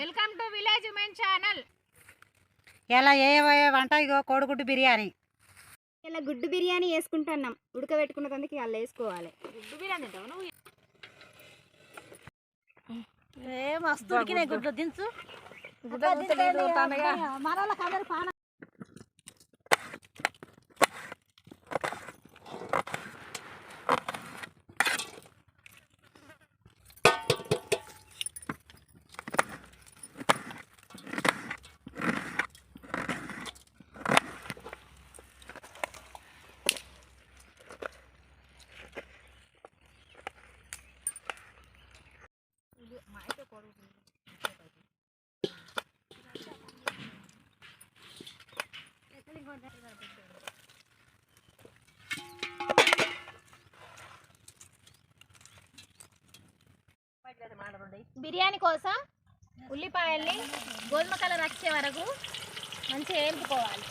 Welcome to village women channel. ఇలా ఏ వంట? ఇగో కోడిగుడ్డు బిర్యానీ. ఇలా గుడ్డు బిర్యానీ వేసుకుంటున్నాం. ఉడకబెట్టుకున్న తందుకి అలా వేసుకోవాలి. గుడ్డు బిర్యానీ తింటావు నువ్వు? ఏ మస్తు ఉడికినాయి గుడ్లు. దించు బిర్యానీ కోసం ఉల్లిపాయల్ని గోధుమ కలర్ వచ్చే వరకు మంచిగా వేపుకోవాలి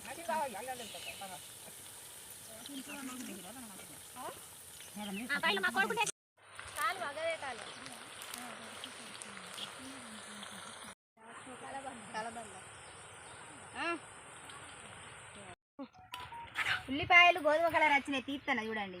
ఆ పైన మా కొడుకు కాలు కాలు ఉల్లిపాయలు గోధుమ కలర్ వచ్చినాయి తీస్తాను చూడండి.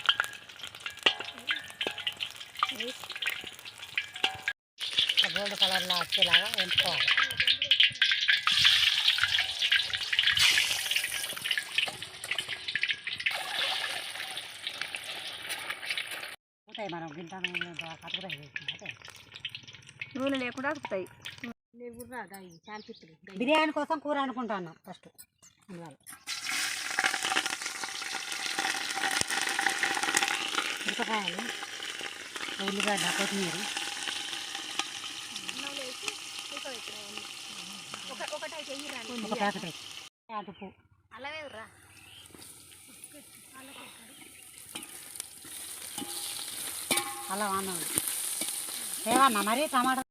గోల్డ్ కలర్లో వచ్చేలాగా ఎంచుకోవాలి ఉంటాయి మనం గింత కట్టుకుతాయి నూనె లేకుండా అతుకుతాయి బిర్యానీ కోసం కూర అనుకుంటాను ఫస్ట్ అందువల్ల మిరపకాయలు ఉల్లిగడ్డ కొత్తిమీర ఒక ప్యాకెట్ వేసి అటుపు అలాగే రా అలా అన్నం ఏమన్నా మరి టమాటా?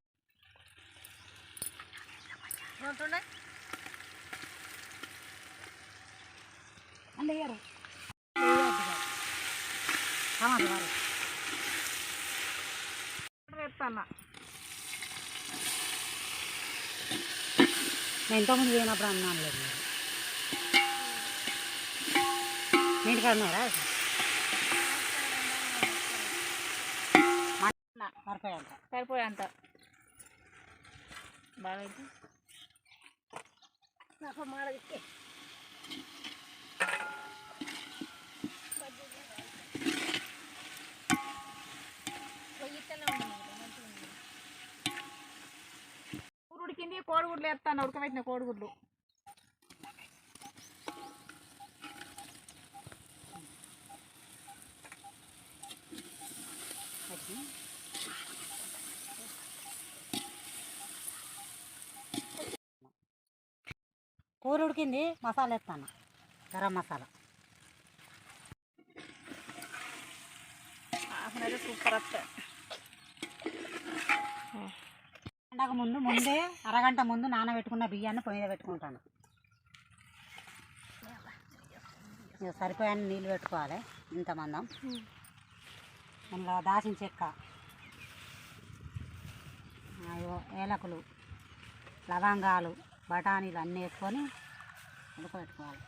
వేయరు. టమాటా నేను ఇంతకుముందు పోయినప్పుడు అన్నాను లేదు మీరు. మీ ఇంటికాడ ఉన్నారా సరిపోయాంత. సరిపోయేంత. బాగా అయితే కూర ఉడికింది కోడిగుడ్లు వేస్తాను ఉడకబెట్టిన కోడిగుడ్లు. కూర ఉడికింది మసాలా వేస్తాను. గరం మసాలా. సూపర్ వస్తాయి పండగ ముందు ముందే అరగంట ముందు నానబెట్టుకున్న బియ్యాన్ని పొయ్యి పెట్టుకుంటాను. సరిపోయాన్ని నీళ్ళు పెట్టుకోవాలి ఇంత మందం. అందులో దాచిన చెక్క ఏలకులు లవంగాలు బఠానీలు అన్నీ వేసుకొని ఉడకబెట్టుకోవాలి.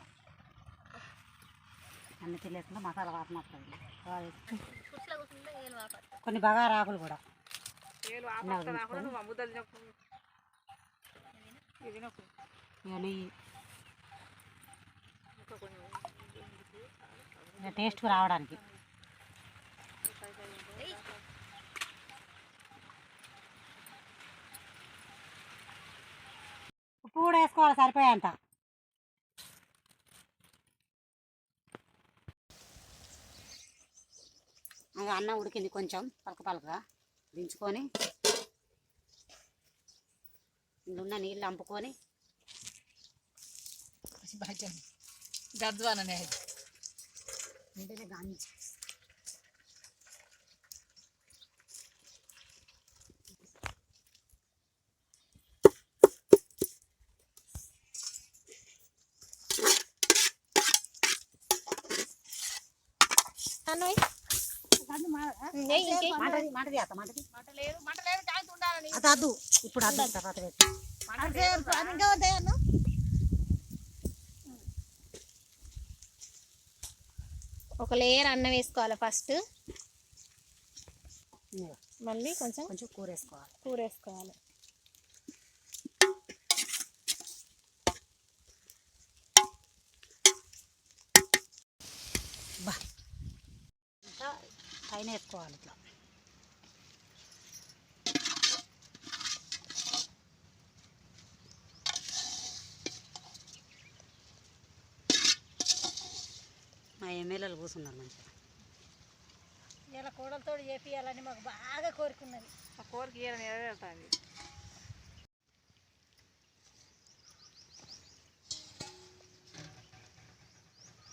అన్ని తిల్లేసుకుంటే మసాలా వాసన వస్తుంది. కొన్ని బగారా ఆకులు కూడా. టేస్ట్ రావడానికి. ఉప్పు కూడా వేసుకోవాలి సరిపోయేంత. అన్నం ఉడికింది కొంచెం పలక పలకగా. దించుకొని ఇందున్న నీళ్ళు అంపుకొని గద్వాననే వెంటనే గాని అన్నోయ్ మాటది మాటది అత్త మాటది మాట లేదు మాట లేదు కాయ ఉండాలని అది అద్దు. ఇప్పుడు అద్దు తర్వాత పెట్టు ఒక లేయర్ అన్నం వేసుకోవాలి ఫస్ట్. మళ్ళీ కొంచెం కొంచెం కూర వేసుకోవాలి. కూర వేసుకోవాలి. బా. పైన వేసుకోవాలి ఇట్లా. మా ఎమ్మెల్యేలు కూర్చున్నారు మంచిగా. ఇలా కోడలతో చేపియాలని మాకు బాగా కోరుకున్నది. ఆ కోరిక నెరవేరుతుంది.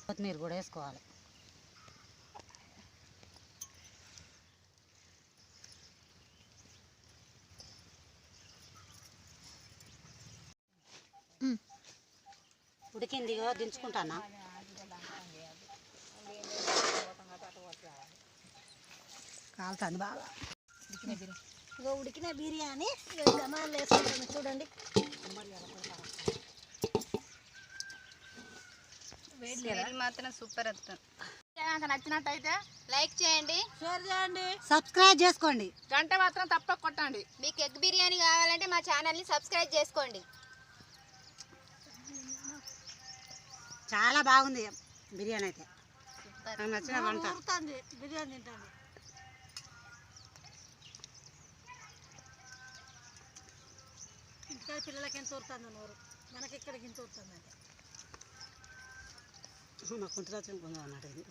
కొత్తిమీర కూడా వేసుకోవాలి. ఉడికింది దించుకుంటానా? కాలుతుంది బాగా. ఇగో ఉడికిన బిర్యానీ గమాలు వేసుకుంటాను చూడండి. మాత్రం సూపర్ వస్తుంది నచ్చినట్టయితే లైక్ చేయండి. షేర్ చేయండి. సబ్స్క్రైబ్ చేసుకోండి. గంట మాత్రం తప్ప కొట్టండి. మీకు ఎగ్ బిర్యానీ కావాలంటే మా ఛానల్ని సబ్స్క్రైబ్ చేసుకోండి. చాలా బాగుంది బిర్యానీ అయితే. నాకు నచ్చిన వంట. బిర్యానీ తింటాను. ఇంటికాడ పిల్లలకి ఎంత ఊరుతుంది నోరు. మనకి ఇక్కడికి ఇంత ఊరుతుంది అంటే. నాకు కుంటి రాత్రి కొంచెం అన్నట్టు ఇది.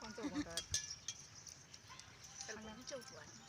కొంచెం కొంచెం కొంచెం